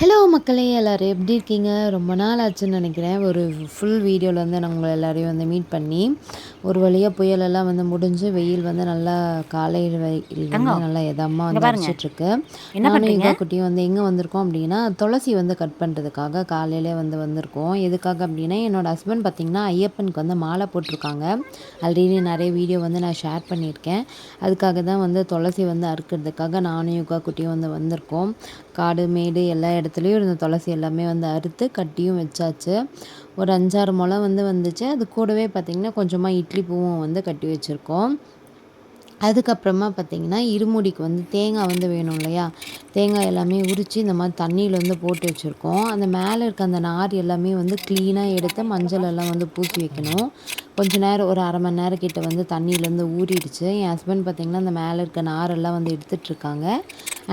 Hello மக்களே எல்லோரும் எப்படி இருக்கீங்க? ரொம்ப நாள் ஆச்சுன்னு நினைக்கிறேன். ஒரு ஃபுல் வீடியோவில் வந்து நான் உங்களை எல்லாரையும் வந்து மீட் பண்ணி ஒரு வழியாக புயலெல்லாம் வந்து முடிஞ்சு வெயில் வந்து நல்லா காலையில் வெயில் வந்து நல்லா எதமாக வந்து அடிச்சிட்ருக்கு. நானும் எங்கள் குட்டியும் வந்து எங்கே வந்திருக்கோம் அப்படின்னா துளசி வந்து கட் பண்ணுறதுக்காக காலையிலே வந்து வந்திருக்கோம். எதுக்காக அப்படின்னா என்னோட ஹஸ்பண்ட் பார்த்திங்கன்னா ஐயப்பனுக்கு வந்து மாலை போட்டிருக்காங்க. ஆல்ரெடி நிறைய வீடியோ வந்து நான் ஷேர் பண்ணியிருக்கேன். அதுக்காக தான் வந்து துளசி வந்து அறுக்கிறதுக்காக நானும் யுகா குட்டியும் வந்து வந்திருக்கோம். காடு மேடு எல்லா இடத்துலையும் இருந்த துளசி எல்லாமே வந்து அறுத்து கட்டியும் வச்சாச்சு. ஒரு அஞ்சாறு முளம் வந்து வந்துச்சு. அது கூடவே பார்த்திங்கன்னா கொஞ்சமாக இட்லி பூவும் வந்து கட்டி வச்சுருக்கோம். அதுக்கப்புறமா பார்த்திங்கன்னா இருமுடிக்கு வந்து தேங்காய் வந்து வேணும் இல்லையா? தேங்காய் எல்லாமே உரித்து இந்த மாதிரி தண்ணியில் வந்து போட்டு வச்சுருக்கோம். அந்த மேலே இருக்க அந்த நார் எல்லாமே வந்து க்ளீனாக எடுத்து மஞ்சள் எல்லாம் வந்து பூசி வைக்கணும். கொஞ்ச நேரம் ஒரு அரை மணி நேரம் கிட்ட வந்து தண்ணியிலேருந்து ஊறிடுச்சு. என் ஹஸ்பண்ட் பார்த்திங்கன்னா அந்த மேலே இருக்க நாரெல்லாம் வந்து எடுத்துகிட்ருக்காங்க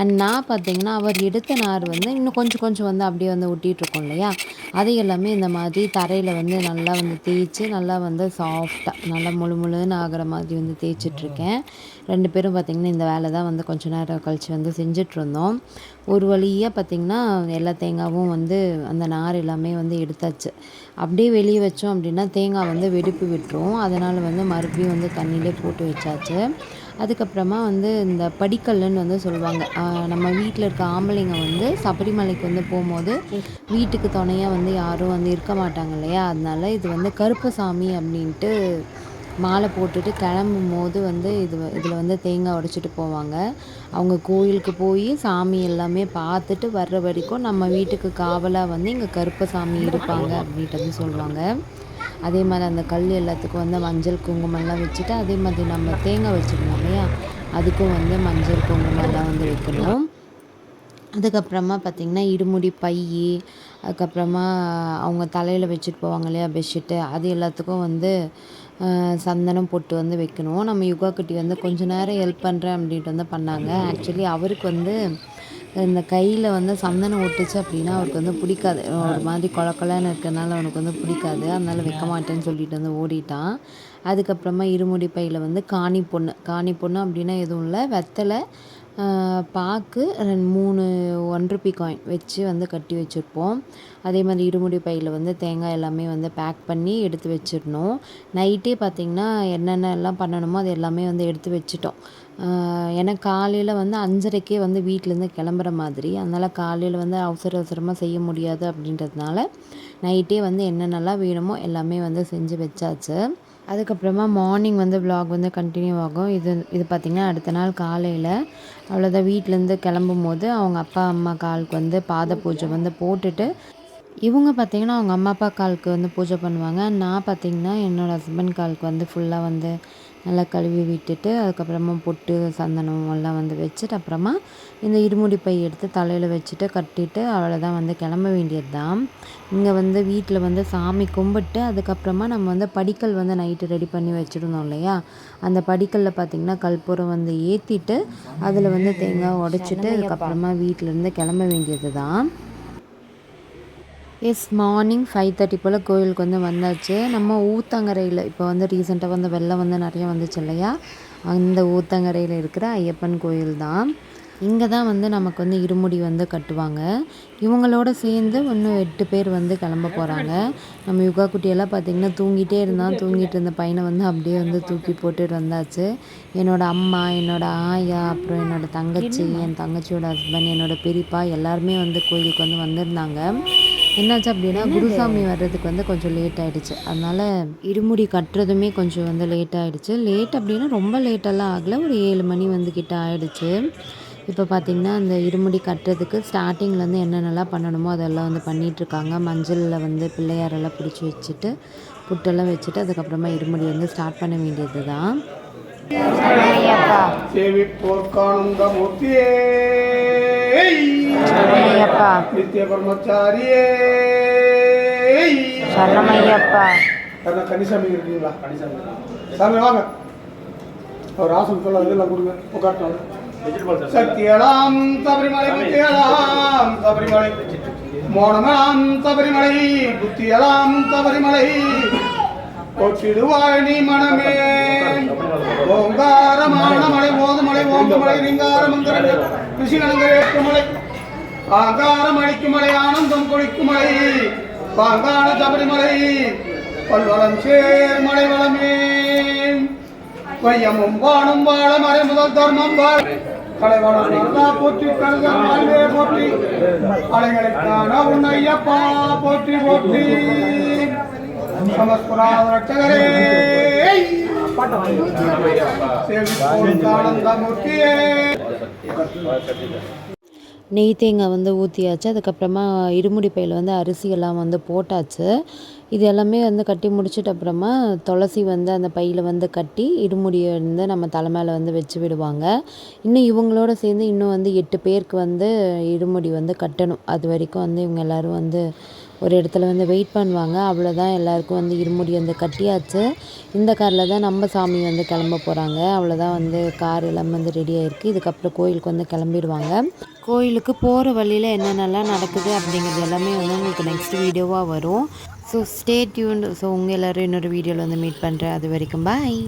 அண்ட் நான் பார்த்தீங்கன்னா அவர் எடுத்த நார் வந்து இன்னும் கொஞ்சம் கொஞ்சம் வந்து அப்படியே வந்து ஒட்டிகிட்ருக்கோம் இல்லையா? அது எல்லாமே இந்த மாதிரி தரையில் வந்து நல்லா வந்து தேய்ச்சி நல்லா வந்து சாஃப்டாக நல்லா முழு முழுன்னு ஆகிற மாதிரி வந்து தேய்ச்சிட்ருக்கேன். ரெண்டு பேரும் பார்த்திங்கன்னா இந்த வேலை தான் வந்து கொஞ்ச நேரம் கழித்து வந்து செஞ்சிட்ருந்தோம். ஒரு வழியாக பார்த்திங்கன்னா எல்லா தேங்காவும் வந்து அந்த நார் எல்லாமே வந்து எடுத்தாச்சு. அப்படியே வெளியே வச்சோம் அப்படின்னா தேங்காய் வந்து வெடிப்பு விட்டுரும். அதனால் வந்து மறுபடியும் வந்து தண்ணியிலே போட்டு வச்சாச்சு. அதுக்கப்புறமா வந்து இந்த படிக்கல்லுன்னு வந்து சொல்லுவாங்க. நம்ம வீட்டில் இருக்க ஆம்பளைங்க வந்து சபரிமலைக்கு வந்து போகும்போது வீட்டுக்கு துணையாக வந்து யாரும் வந்து இருக்க மாட்டாங்க இல்லையா? அதனால இது வந்து கருப்பசாமி அப்படின்ட்டு மாலை போட்டுட்டு கிளம்பும் போது வந்து இது இதில் வந்து தேங்காய் உடைச்சிட்டு போவாங்க. அவங்க கோயிலுக்கு போய் சாமி எல்லாமே பார்த்துட்டு வர்ற வரைக்கும் நம்ம வீட்டுக்கு காவலாக வந்து இங்கே கருப்பசாமி இருப்பாங்க அப்படின்ட்டு வந்து சொல்லுவாங்க. அதே மாதிரி அந்த கல் எல்லாத்துக்கும் வந்து மஞ்சள் குங்குமம்லாம் வச்சுட்டு அதே மாதிரி நம்ம தேங்காய் வச்சுக்கணும் இல்லையா? அதுக்கும் வந்து மஞ்சள் குங்குமம்லாம் வந்து வைக்கணும். அதுக்கப்புறமா பார்த்திங்கன்னா இடுமுடி பை அதுக்கப்புறமா அவங்க தலையில் வச்சுட்டு போவாங்க இல்லையா பெட்ஷீட்டு அது எல்லாத்துக்கும் வந்து சந்தனம் போட்டு வந்து வைக்கணும். நம்ம யுகா குட்டி வந்து கொஞ்ச நேரம் ஹெல்ப் பண்ணுறேன் அப்படின்ட்டு வந்து பண்ணாங்க. ஆக்சுவலி அவருக்கு வந்து இந்த கையில் வந்து சந்தனம் ஒட்டுச்சு அப்படின்னா அவருக்கு வந்து பிடிக்காது. ஒரு மாதிரி கொலக்கொலன்னு இருக்கிறனால அவனுக்கு வந்து பிடிக்காது. அதனால் வைக்க மாட்டேன்னு சொல்லிட்டு வந்து ஓடிட்டான். அதுக்கப்புறமா இருமுடி பையில் வந்து காணி பொண்ணு. காணி பொண்ணு அப்படின்னா எதுவும் இல்லை. வெத்தலை பாக்கு ரெண்டு மூணு ஒன் ருபி காயின் வச்சு வந்து கட்டி வச்சுருப்போம். அதே மாதிரி இருமுடி பையில் வந்து தேங்காய் எல்லாமே வந்து பேக் பண்ணி எடுத்து வச்சிடணும். நைட்டே பார்த்திங்கன்னா என்னென்ன எல்லாம் பண்ணணுமோ அது எல்லாமே வந்து எடுத்து வச்சுட்டோம். ஏன்னா காலையில் வந்து அஞ்சரைக்கே வந்து வீட்டிலேருந்து கிளம்புற மாதிரி அதனால் காலையில் வந்து அவசர அவசரமாக செய்ய முடியாது அப்படின்றதுனால நைட்டே வந்து என்னென்னலாம் வேணுமோ எல்லாமே வந்து செஞ்சு வச்சாச்சு. அதுக்கப்புறமா மார்னிங் வந்து விலாக் வந்து கண்டினியூ ஆகும். இது இது பார்த்திங்கன்னா அடுத்த நாள் காலையில் அவ்வளோதான் வீட்டிலேருந்து கிளம்பும் போது அவங்க அப்பா அம்மா காலுக்கு வந்து பாத பூஜை வந்து போட்டுட்டு இவங்க பார்த்திங்கன்னா அவங்க அம்மா அப்பா காலுக்கு வந்து பூஜை பண்ணுவாங்க. நான் பார்த்திங்கன்னா என்னோடய ஹஸ்பண்ட் காலுக்கு வந்து ஃபுல்லாக வந்து நல்லா கழுவி விட்டுட்டு அதுக்கப்புறமா பொட்டு சந்தனம் எல்லாம் வந்து வச்சுட்டு அப்புறமா இந்த இருமுடி பை எடுத்து தலையில் வச்சுட்டு கட்டிட்டு அவ்வளோதான் வந்து கிளம்ப வேண்டியது தான் இங்கே வந்து வீட்டில் வந்து சாமி கும்பிட்டு அதுக்கப்புறமா நம்ம வந்து படிக்கல் வந்து நைட்டு ரெடி பண்ணி வச்சுருந்தோம் இல்லையா? அந்த படிக்கல்லில் பார்த்திங்கன்னா கற்பூரம் வந்து ஏற்றிட்டு அதில் வந்து தேங்காய் உடச்சிட்டு அதுக்கப்புறமா வீட்டிலேருந்து கிளம்ப வேண்டியது தான் எஸ் மார்னிங் ஃபைவ் தேர்ட்டி போல் கோயிலுக்கு வந்து வந்தாச்சு. நம்ம ஊத்தங்கரையில் இப்போ வந்து ரீசெண்டாக வந்து வெள்ளம் வந்து நிறைய வந்துச்சு இல்லையா? அந்த ஊத்தங்கரையில் இருக்கிற ஐயப்பன் கோயில் தான். இங்கே தான் வந்து நமக்கு வந்து இருமுடி வந்து கட்டுவாங்க. இவங்களோட சேர்ந்து இன்னும் எட்டு பேர் வந்து கிளம்ப போகிறாங்க நம்ம யுகா குட்டியெல்லாம் பார்த்திங்கன்னா தூங்கிட்டே இருந்தான். தூங்கிட்டு இருந்த பையனை வந்து அப்படியே வந்து தூக்கி போட்டுட்டு வந்தாச்சு. என்னோடய அம்மா என்னோடய ஆயா அப்புறம் என்னோடய தங்கச்சி என் தங்கச்சியோட ஹஸ்பண்ட் என்னோடய பெரியப்பா எல்லாருமே வந்து கோயிலுக்கு வந்து வந்திருந்தாங்க. என்னாச்சு அப்படின்னா குருசாமி வர்றதுக்கு வந்து கொஞ்சம் லேட் ஆகிடுச்சு அதனால் இருமுடி கட்டுறதுமே கொஞ்சம் வந்து லேட் ஆகிடுச்சு லேட் அப்படின்னா ரொம்ப லேட்டெல்லாம் ஆகலை. ஒரு ஏழு மணி வந்து கிட்ட ஆகிடுச்சு இப்போ பார்த்திங்கன்னா அந்த இருமுடி கட்டுறதுக்கு ஸ்டார்டிங்லேருந்து என்னென்னலாம் பண்ணணுமோ அதெல்லாம் வந்து பண்ணிகிட்ருக்காங்க மஞ்சளில் வந்து பிள்ளையாரெல்லாம் பிடிச்சி வச்சுட்டு புட்டெல்லாம் வச்சுட்டு அதுக்கப்புறமா இருமுடி வந்து ஸ்டார்ட் பண்ண வேண்டியது தான் சரணமையப்பா நித்திய பிரம்மச்சாரியே சரணமையப்பா கனிசாமி இருக்கீங்களா? கனிசாமி சாமி வாங்க. ஒரு ஆசனம் சொல்ல இதெல்லாம் கொடுங்க. உட்காட்டணும் சத்தியலாம் சபரிமலை புத்தியலாம் சபரிமலை. மோனமாம் சபரிமலை புத்தியலாம் சபரிமலை. கொட்டிடுவாய் நீ மனமே. ஓங்காரமான மலை ஓதுமலை ஓங்குமலை ரிங்கார மந்திர ரிஷிகணங்கள் ஏற்றுமலை ஆங்காரம் அழிக்கும் மலை ஆனந்தம் கொழிக்கும் மலை. பாங்கான சபரிமலை பல்வளம் சேர் மலை வளமே. வையமும் வானும் வாழ மறை முதல் தர்மம் வாழ. கலைவளம் நல்லா போற்றி கருதல் வாழ்வே போற்றி. அலைகளுக்கான உன்னையப்பா போற்றி போற்றி. நெய் தேங்காய் வந்து ஊற்றியாச்சு அதுக்கப்புறமா இருமுடி பையில் வந்து அரிசியெல்லாம் வந்து போட்டாச்சு. இது எல்லாமே வந்து கட்டி முடிச்சிட்ட அப்புறமா துளசி வந்து அந்த பையில் வந்து கட்டி இருமுடியை வந்து நம்ம தலை மேலே வந்து வச்சு விடுவாங்க. இன்னும் இவங்களோட சேர்ந்து இன்னும் வந்து எட்டு பேருக்கு வந்து இருமுடி வந்து கட்டணும். அது வரைக்கும் வந்து இவங்க எல்லோரும் வந்து ஒரு இடத்துல வந்து வெயிட் பண்ணுவாங்க. அவ்வளோதான் எல்லாருக்கும் வந்து இருமுடி வந்து கட்டியாச்சு. இந்த காரில் தான் நம்ம சாமி வந்து கிளம்ப போகிறாங்க அவ்வளோதான் வந்து கார் எல்லாமே வந்து ரெடி ஆகிருக்கு இதுக்கப்புறம் கோயிலுக்கு வந்து கிளம்பிடுவாங்க. கோயிலுக்கு போகிற வழியில் என்னென்னலாம் நடக்குது அப்படிங்கிறது எல்லாமே வந்து உங்களுக்கு நெக்ஸ்ட் வீடியோவாக வரும். ஸோ ஸ்டே டியூன் ஸோ உங்கள் எல்லோரும் இன்னொரு வீடியோவில் வந்து மீட் பண்ணுறேன் அது வரைக்கும் பாய்